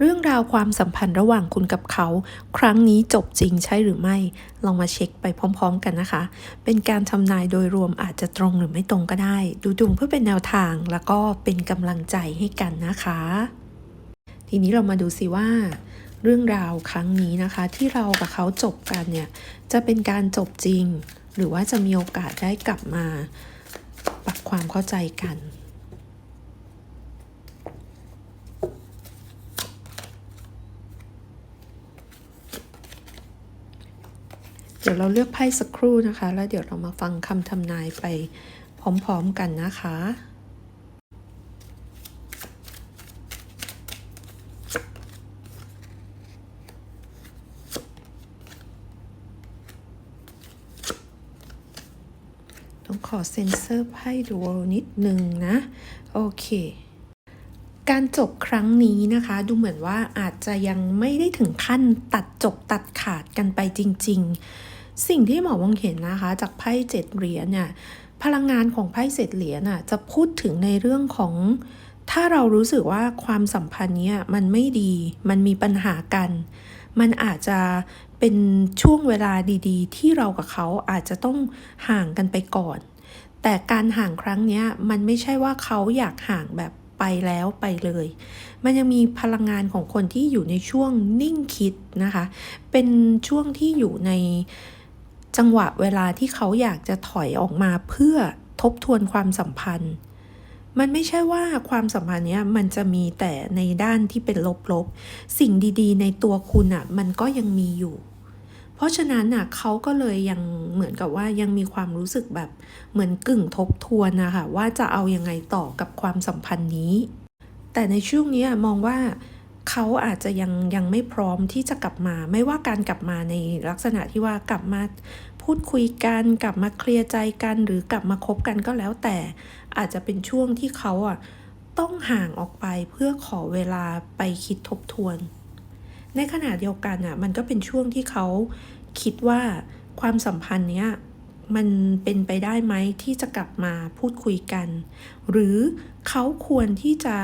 เรื่องราวความสัมพันธ์ระหว่างคุณกับเขา ครั้งนี้จบจริงใช่หรือไม่ ลองมาเช็คไปพร้อม ๆ กันนะคะ เป็นการทำนายโดยรวมอาจจะตรงหรือไม่ตรงก็ได้ ดูดวงเพื่อเป็นแนวทางแล้วก็เป็นกำลังใจให้กันนะคะ ทีนี้เรามาดูสิว่า เรื่องราวครั้งนี้นะคะ ที่เรากับเขาจบกันเนี่ยจะเป็นการจบจริง หรือว่าจะมีโอกาสได้กลับมาปรับความเข้าใจกัน ดี๋ยวเราเลือกไพ่สักครู่นะคะ แล้วเดี๋ยวเรามาฟังคำทำนายไปพร้อมๆกันนะคะต้องขอเซ็นเซอร์ไพ่ดูนิดนึงนะ โอเค การจบครั้งนี้นะคะ ดูเหมือนว่าอาจจะยังไม่ได้ถึงขั้นตัดจบตัดขาดกันไปจริง ๆ สิ่งที่หมอมองเห็นนะคะ จากไพ่เจ็ดเหรียญเนี่ยพลังงานของไพ่เจ็ดเหรียญน่ะจะพูดถึงในเรื่องของ ถ้าเรารู้สึกว่าความสัมพันธ์เนี้ยมันไม่ดี มันมีปัญหากัน มันอาจจะเป็นช่วงเวลาดี ๆ ที่เรากับเขาอาจจะต้องห่างกันไปก่อน แต่การห่างครั้งนี้มันไม่ใช่ว่าเขาอยากห่างแบบไปแล้วไปเลย มันยังมีพลังงานของคนที่อยู่ในช่วงนิ่งคิดนะคะ เป็นช่วงที่อยู่ใน จังหวะเวลาที่เขาอยากจะถอยออกมาเพื่อทบทวนความสัมพันธ์ มันไม่ใช่ว่าความสัมพันธ์เนี้ยมันจะมีแต่ในด้านที่เป็นลบๆ สิ่งดีๆ ในตัวคุณอะ่ะมันก็ยังมีอยู่ เพราะฉะนั้นอะเขาก็เลยยังเหมือนกับว่ายังมีความรู้สึกแบบเหมือนกึ่งทบทวนนะคะว่าจะเอายังไงต่อกับความสัมพันธ์นี้ แต่ในช่วงนี้มองว่า เขาอาจจะยังยังไม่พร้อมที่จะกลับมา ไม่ว่าการกลับมาในลักษณะที่ว่ากลับมาพูดคุยกันกลับมาเคลียร์ใจกัน หรือกลับมาคบกันก็แล้วแต่อาจจะเป็นช่วงที่เขาอะต้องห่างออกไปเพื่อขอเวลาไปคิดทบทวน ในขณะเดียวกันอะมันก็เป็นช่วงที่เขาคิดว่าความสัมพันธ์เนี้ยมันเป็นไปได้ไหมที่จะกลับมาพูดคุยกัน หรือเขาควรที่จะ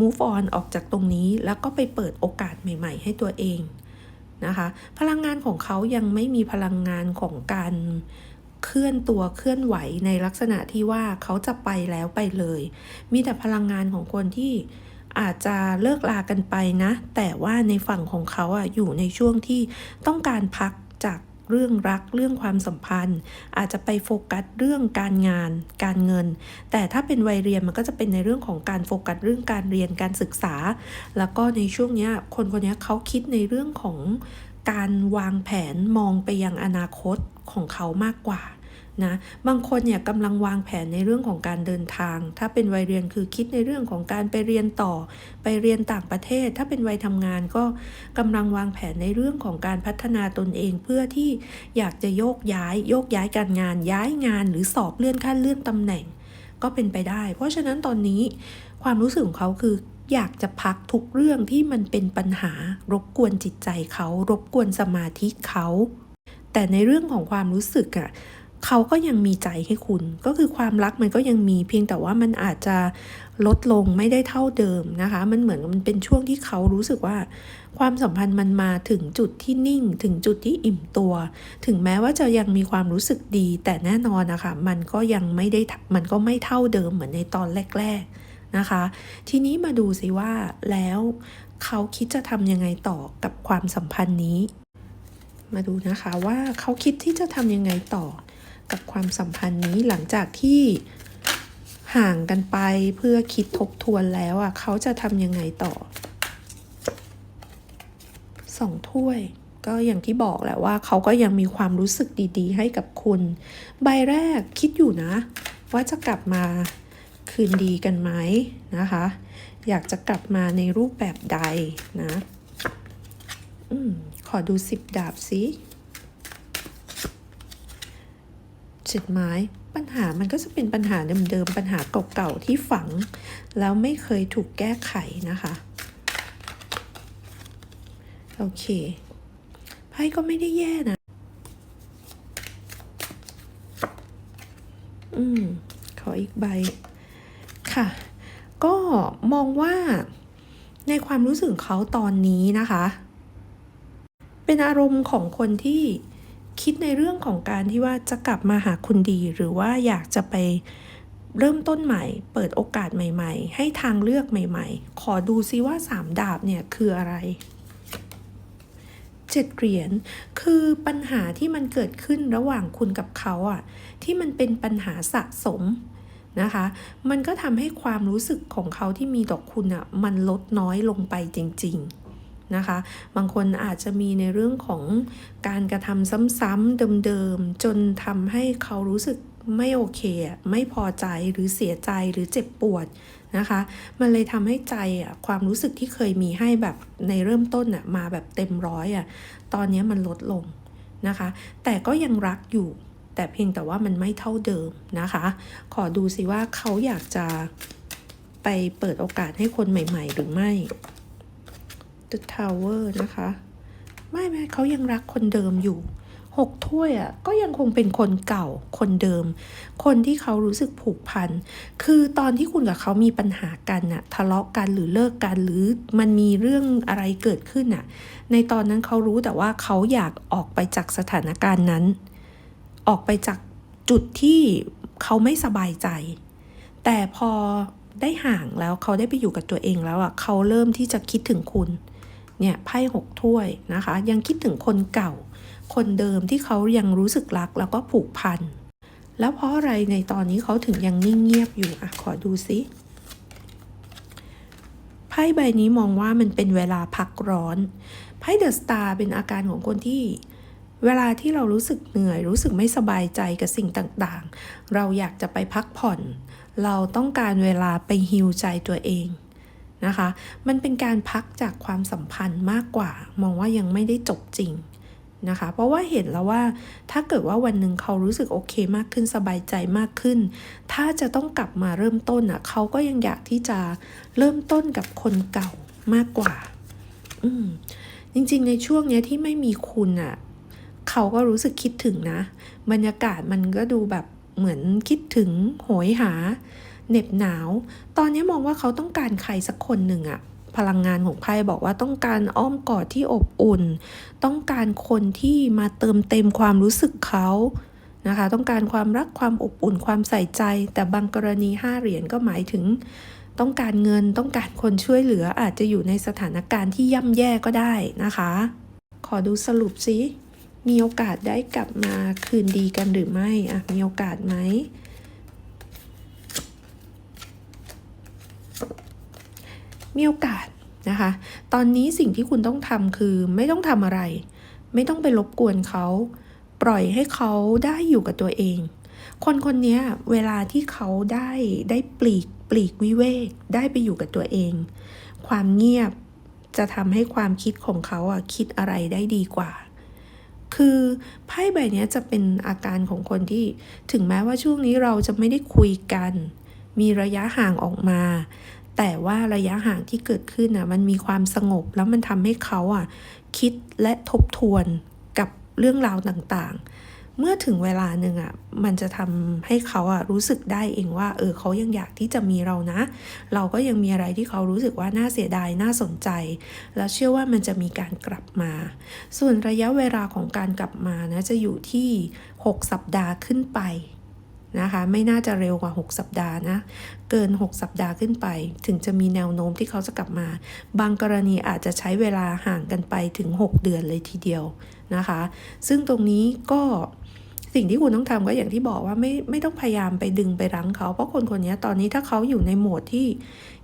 move on ออกจากตรงนี้แล้วก็ไปเปิดโอกาสใหม่ ๆ ให้ตัวเองนะคะ พลังงานของเขายังไม่มีพลังงานของการเคลื่อนตัวเคลื่อนไหวในลักษณะที่ว่าเขาจะไปแล้วไปเลย มีแต่พลังงานของคนที่อาจจะเลิกลากันไปนะ แต่ว่าในฝั่งของเขาอะอยู่ในช่วงที่ต้องการพักจาก เรื่องรักเรื่องความสัมพันธ์ อาจจะไปโฟกัสเรื่องการงาน การเงิน แต่ถ้าเป็นวัยเรียนมันก็จะเป็นในเรื่องของการโฟกัสเรื่องการเรียนการศึกษา แล้วก็ในช่วงนี้คนคนนี้เขาคิดในเรื่องของการวางแผนมองไปยังอนาคตของเขามากกว่า นะบางคนเนี่ยกำลังวางแผนในเรื่องของการเดินทาง ถ้าเป็นวัยเรียนคือคิดในเรื่องของการไปเรียนต่อ ไปเรียนต่างประเทศ ถ้าเป็นวัยทำงานก็กำลังวางแผนในเรื่องของการพัฒนาตนเอง เพื่อที่อยากจะโยกย้ายโยกย้ายการงาน ย้ายงาน หรือสอบเลื่อนขั้นเลื่อนตำแหน่ง ก็เป็นไปได้ เพราะฉะนั้นตอนนี้ความรู้สึกของเขาคืออยากจะพักทุกเรื่องที่มันเป็นปัญหารบกวนจิตใจเขา รบกวนสมาธิเขา แต่ในเรื่องของความรู้สึกอะ เขาก็ยังมีใจให้คุณ ก็คือความรักมันก็ยังมีเพียงแต่ว่ามันอาจจะลดลงไม่ได้เท่าเดิมนะคะ มันเหมือนมันเป็นช่วงที่เขารู้สึกว่า ความสัมพันธ์มันมาถึงจุดที่นิ่ง ถึงจุดที่อิ่มตัว ถึงแม้ว่าจะยังมีความรู้สึกดี แต่แน่นอนนะคะมันก็ยังไม่ได้มันก็ไม่เท่าเดิมเหมือนในตอนแรก ๆนะคะ ทีนี้มาดูสิว่าแล้วเขาคิดจะทำยังไงต่อกับความสัมพันธ์นี้ มาดูนะคะว่าเขาคิดที่จะทำยังไงต่อ กับความสัมพันธ์นี้หลังจากที่ห่างกันไปเพื่อคิดทบทวนแล้วอะเขาจะทำยังไงต่อสองถ้วยก็อย่างที่บอกแหละว่าเขาก็ยังมีความรู้สึกดีๆ ให้กับคุณ ใบแรกคิดอยู่นะ ว่าจะกลับมาคืนดีกันไหมนะคะ อยากจะกลับมาในรูปแบบใดนะอขอดูสิบดาบสิ จ็ดไม้ปัญหามันก็จะเป็นปัญหาเดิมๆ ปัญหาเก่าๆที่ฝัง แล้วไม่เคยถูกแก้ไขนะคะ โอเคไพ่ก็ไม่ได้แย่นะ อืม ขออีกใบ ค่ะ ก็มองว่าในความรู้สึกเขาตอนนี้นะคะ เป็นอารมณ์ของคนที่ คิดในเรื่องของการที่ว่าจะกลับมาหาคุณดี หรือว่าอยากจะไปเริ่มต้นใหม่ เปิดโอกาสใหม่ ๆ ให้ทางเลือกใหม่ ๆ ขอดูซิว่าสามดาบเนี่ยคืออะไรเจ็ดเหรียญคือปัญหาที่มันเกิดขึ้นระหว่างคุณกับเขาอะที่มันเป็นปัญหาสะสมนะคะ มันก็ทำให้ความรู้สึกของเขาที่มีต่อคุณอะมันลดน้อยลงไปจริง ๆ นะคะ บางคนอาจจะมีในเรื่องของการกระทำซ้ำๆเดิมๆ จนทำให้เขารู้สึกไม่โอเค ไม่พอใจหรือเสียใจหรือเจ็บปวดนะคะ มันเลยทำให้ใจอะความรู้สึกที่เคยมีให้แบบในเริ่มต้นอะมาแบบเต็มร้อยอะตอนนี้มันลดลงนะคะ แต่ก็ยังรักอยู่ แต่เพียงแต่ว่ามันไม่เท่าเดิมนะคะ ขอดูสิว่าเขาอยากจะไปเปิดโอกาสให้คนใหม่ ๆ หรือไม่ The Tower นะคะ ไม่ไม่เขายังรักคนเดิมอยู่หกถ้วยอะก็ยังคงเป็นคนเก่าคนเดิม คนที่เขารู้สึกผูกพัน คือตอนที่คุณกับเขามีปัญหากันน่ะทะเลาะกันหรือเลิกกันหรือมันมีเรื่องอะไรเกิดขึ้นน่ะ ในตอนนั้นเขารู้แต่ว่าเขาอยากออกไปจากสถานการณ์นั้น ออกไปจากจุดที่เขาไม่สบายใจ แต่พอได้ห่างแล้วเขาได้ไปอยู่กับตัวเองแล้วอะเขาเริ่มที่จะคิดถึงคุณเนี่ยไพ่หกถ้วยนะคะ ยังคิดถึงคนเก่า คนเดิมที่เขายังรู้สึกรักแล้วก็ผูกพัน แล้วเพราะอะไรในตอนนี้เขาถึงยังนิ่งเงียบอยู่อะขอดูซิไพ่ใบนี้มองว่ามันเป็นเวลาพักร้อนไพ่เดอะสตาร์เป็นอาการของคนที่เวลาที่เรารู้สึกเหนื่อย รู้สึกไม่สบายใจกับสิ่งต่างๆ เราอยากจะไปพักผ่อน เราต้องการเวลาไปฮิวใจตัวเอง นะคะ มันเป็นการพักจากความสัมพันธ์มากกว่า มองว่ายังไม่ได้จบจริงนะคะ เพราะว่าเห็นแล้วว่าถ้าเกิดว่าวันหนึ่งเขารู้สึกโอเคมากขึ้นสบายใจมากขึ้น ถ้าจะต้องกลับมาเริ่มต้นอะเขาก็ยังอยากที่จะเริ่มต้นกับคนเก่ามากกว่า อืมจริงๆ ในช่วงนี้ที่ไม่มีคุณอะเขาก็รู้สึกคิดถึงนะ บรรยากาศมันก็ดูแบบเหมือนคิดถึงโหยหา เหน็บหนาว ตอนนี้มองว่าเขาต้องการใครสักคนหนึ่งอะพลังงานของไพ่บอกว่าต้องการอ้อมกอดที่อบอุ่น ต้องการคนที่มาเติมเต็มความรู้สึกเขานะคะ ต้องการความรักความอบอุ่นความใส่ใจ แต่บางกรณีห้าเหรียญก็หมายถึง ต้องการเงินต้องการคนช่วยเหลืออาจจะอยู่ในสถานการณ์ที่ย่ำแย่ก็ได้นะคะ ขอดูสรุปซิมีโอกาสได้กลับมาคืนดีกันหรือไม่อะมีโอกาสไหม มีโอกาสนะคะ ตอนนี้สิ่งที่คุณต้องทำคือไม่ต้องทำอะไร ไม่ต้องไปรบกวนเขา ปล่อยให้เขาได้อยู่กับตัวเอง คนคนนี้เวลาที่เขาได้ได้ปลีกปลีกวิเวก ได้ไปอยู่กับตัวเอง ความเงียบจะทำให้ความคิดของเขาอะคิดอะไรได้ดีกว่า คือไพ่ใบนี้จะเป็นอาการของคนที่ถึงแม้ว่าช่วงนี้เราจะไม่ได้คุยกัน มีระยะห่างออกมา แต่ว่าระยะห่างที่เกิดขึ้นอะมันมีความสงบ แล้วมันทำให้เขาอะคิดและทบทวนกับเรื่องราวต่างๆ เมื่อถึงเวลาหนึ่งอะมันจะทำให้เขาอะรู้สึกได้เองว่าเออเขายังอยากที่จะมีเรานะ เราก็ยังมีอะไรที่เขารู้สึกว่าน่าเสียดายน่าสนใจ แล้วเชื่อว่ามันจะมีการกลับมา ส่วนระยะเวลาของการกลับมานะจะอยู่ที่ 6 สัปดาห์ขึ้นไป นะคะ ไม่น่าจะเร็วกว่า 6 สัปดาห์นะ เกิน 6 สัปดาห์ขึ้นไป ถึงจะมีแนวโน้มที่เขาจะกลับมา บางกรณีอาจจะใช้เวลาห่างกันไปถึง 6 เดือนเลยทีเดียวนะคะ ซึ่งตรงนี้ก็ สิ่งที่คุณต้องทำก็อย่างที่บอกว่าไม่ไม่ต้องพยายามไปดึงไปรั้งเขา เพราะคนคนนี้ตอนนี้ถ้าเขาอยู่ในโหมดที่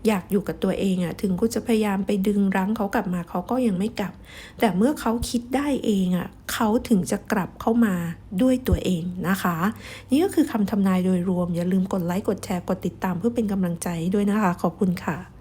อยากอยู่กับตัวเองอะถึงคุณจะพยายามไปดึงรั้งเขากลับมาเขาก็ยังไม่กลับ แต่เมื่อเขาคิดได้เองอะเขาถึงจะกลับเข้ามาด้วยตัวเองนะคะ นี่ก็คือคำทำนายโดยรวมอย่าลืมกดไลค์กดแชร์กดติดตามเพื่อเป็นกำลังใจด้วยนะคะ ขอบคุณค่ะ